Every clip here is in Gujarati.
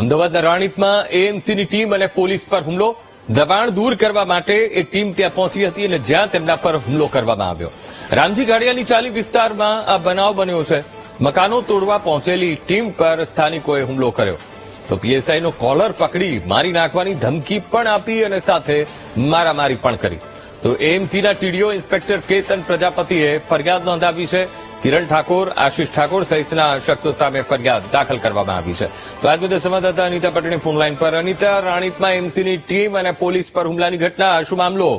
અમદાવાદના રાણીપમાં એએમસીની ટીમ અને પોલીસ પર હુમલો. દબાણ દૂર કરવા માટે એ ટીમ ત્યાં પહોંચી હતી અને જ્યાં તેમના પર હુમલો કરવામાં આવ્યો. રામજી ગાડિયાની ચાલી વિસ્તારમાં આ બનાવ બન્યો છે. મકાનો તોડવા પહોંચેલી ટીમ પર સ્થાનિકોએ હુમલો કર્યો. તો પીએસઆઈનો કોલર પકડી મારી નાખવાની ધમકી પણ આપી અને સાથે મારામારી પણ કરી. તો એએમસીના ટીડીઓ ઇન્સ્પેક્ટર કેતન પ્રજાપતિએ ફરિયાદ નોંધાવી છે. કિરણ ઠાકોર, આશિષ ઠાકોર સહિતના શખ્સો સામે ફરિયાદ દાખલ કરવામાં આવી છે. તો આજ બધા સંવાદદાતા અનિતા પટેલની ફોનલાઈન પર. અનિતા, રાણીપમાં એમસીની ટીમ અને પોલીસ પર હુમલાની ઘટના શું મામલો?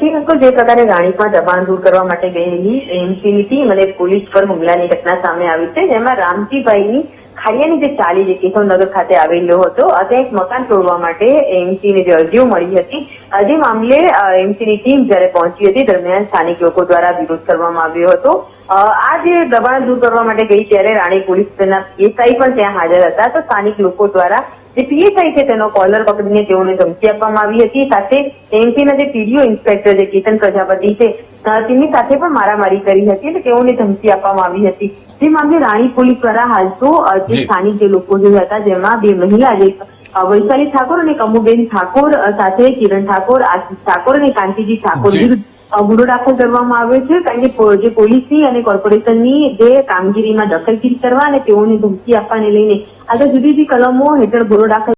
જી, અંકલ, જે પ્રકારે રાણીપમાં દબાણ દૂર કરવા માટે ગયેલી એમસીની ટીમ અને પોલીસ પર હુમલાની ઘટના સામે આવી છે, જેમાં રામજીભાઈની ખાડિયાની જે ચાલી જે કેશવનગર ખાતે આવેલો હતો ત્યાં એક મકાન તોડવા માટે એમસીને જે અરજીઓ મળી હતી. જે મામલે એમસીની ટીમ જ્યારે પહોંચી હતી, દરમિયાન સ્થાનિક લોકો દ્વારા વિરોધ કરવામાં આવ્યો હતો. આ જે દબાણ દૂર કરવા માટે ગઈ ત્યારે રાણી પોલીસના એસઆઈ પણ ત્યાં હાજર હતા. તો સ્થાનિક લોકો દ્વારા જે પીએસઆઈ છે તેનો કોલર પકડીને તેઓને ધમકી આપવામાં આવી હતી. સાથે એમપીના જે પીડીઓ ઇન્સ્પેક્ટર જે કેતન પ્રજાપતિ છે તેમની સાથે પણ મારામારી કરી હતી અને તેઓને ધમકી આપવામાં આવી હતી. જે મામલે રાણી પોલીસ દ્વારા હાલ તો જે સ્થાનિક જે લોકો જે હતા જેમાં બે મહિલા જે વૈશાલી ઠાકોર અને કમુબેન ઠાકોર સાથે કિરણ ઠાકોર આશિષ ઠાકોર અને કાંતિજી ઠાકોર. વિરુદ્ધ ગુનો કરવામાં આવ્યો છે, કારણ કે જે પોલીસની અને કોર્પોરેશનની જે કામગીરીમાં દખલગીરી કરવા અને તેઓને ધમકી આપવાને લઈને આગળ જુદી જુદી કલમો હેઠળ ગુનો દાખલ